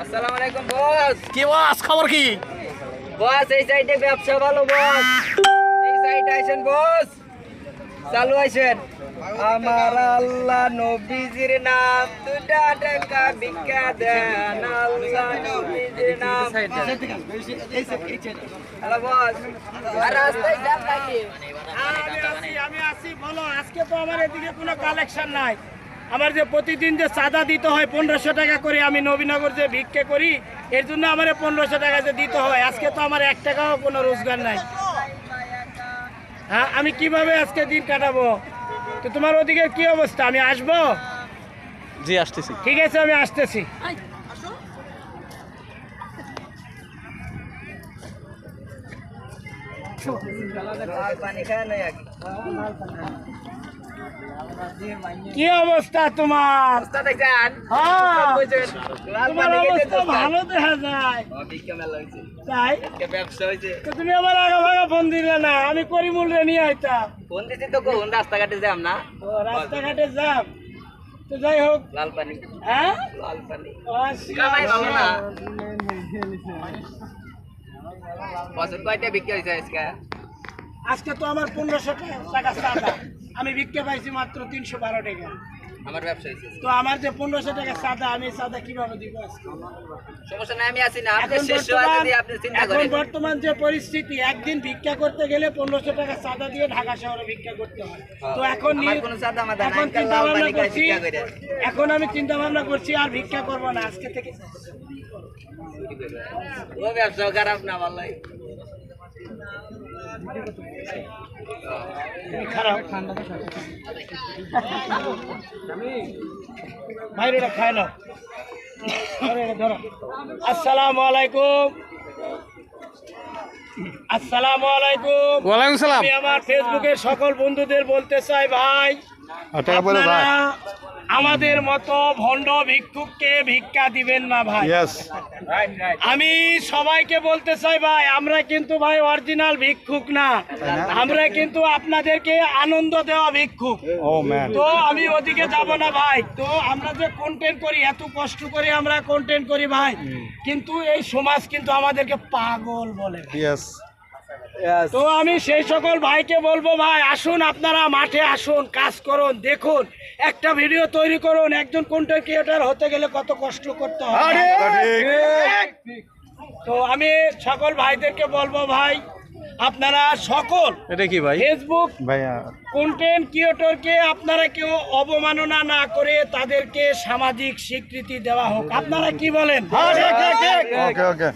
আসসালামু আলাইকুম বস। কি বাস খবর কি? বস এই সাইডে ব্যবসা ভালো বস। এই সাইডে আইছেন বস। চালু আইছেন আমার আল্লাহ নবীজির নাম দুটা টাকা ভিক্ষা দেন। আল্লাহ নবীজির নাম হ্যালো বস। আর রাস্তায় যান নাকি? আমি আছি বলো আজকে তো আমার এদিকে কোনো কালেকশন নাই। আমার যে প্রতিদিন যে চাঁদা দিতে হয় পনেরোশো টাকা করে আমি নবীনগর যে ভিক্ষে করি এর জন্য আমার পনেরোশো টাকা যে দিতে হয়। আজকে তো আমার এক টাকাও কোনো রোজগার নাই। হ্যাঁ আমি কীভাবে আজকে দিন কাটাবো? তো তোমার ওদিকে কি অবস্থা? আমি আসব? জি আসতেছি। ঠিক আছে আমি আসতেছি। লাল পানি খায় না আগে? কি অবস্থা তোমার? হ্যাঁ। তোমার অবস্থা ভালো দেখা যায়। তাই? তুমি আমার আগা ভাগা ফোন দিলে না আমি করিমুল রে নিয়ে আইতাম। ফোন দিছি তো কোন রাস্তাঘাটে যাম না? রাস্তাঘাটে যাম। তো যাই হোক। লাল পানি। হ্যাঁ? লাল পানি। না। বছর কয়টা বিক্রি হয়েছে আজকে? আজকে তো আমার পনেরোশো টাকা চাঁদা আমি বিক্রি পাইছি মাত্র তিনশো বারো টাকা। আমার ব্যবসা তো আমার যে পনেরোশো টাকা চাঁদা আমি চাঁদা কীভাবে দিব সমস্যা নাই আমি আছি না। এখন বর্তমান এখন যে পরিস্থিতি একদিন ভিক্ষা করতে গেলে পনেরোশো টাকা চাঁদা দিয়ে ঢাকা শহরে ভিক্ষা করতে হয়। তো এখন হ্যাঁ। আমার নি- কোনো চাঁদা মাদা নাই, এখন চিন্তা ভাবনা করছি এখন আমি চিন্তা ভাবনা করছি আর ভিক্ষা করব না আজকে থেকে। ও ব্যবসা খারাপ না ভালোই খারাপ ভাই ওটা খায় না ধরো আসসালামু আলাইকুম। আসসালামু আলাইকুম সালাম। আমি আমার ফেসবুকের সকল বন্ধুদের বলতে চাই ভাই। আপনারা আমাদের মতো ভণ্ড ভিক্ষুককে ভিক্ষা দিবেন না ভাই। আমি সবাইকে বলতে চাই ভাই আমরা কিন্তু ভাই অরিজিনাল ভিক্ষুক না। আমরা কিন্তু আপনাদেরকে আনন্দ দেওয়া ভিক্ষুক। তো আমি ওদিকে যাব না ভাই। তো আমরা যে কন্টেন্ট করি এত কষ্ট করে আমরা কন্টেন্ট করি ভাই। কিন্তু এই সমাজ কিন্তু আমাদেরকে পাগল বলে তো আমি সেই সকল ভাইকে বলব ভাই আসুন আপনারা মাঠে আসুন কাজ করুন দেখুন একটা ভিডিও তৈরি করুন একজন কন্টেন্ট ক্রিয়েটার হতে গেলে কত কষ্ট করতে হবে। তো আমি সকল ভাইদেরকে বলব ভাই আপনারা সকল এটা কি ভাই? ফেসবুক কন্টেন্ট ক্রিয়েটরকে আপনারা কেউ অবমাননা না করে তাদেরকে সামাজিক স্বীকৃতি দেওয়া হোক। আপনারা কি বলেন? ওকে ওকে।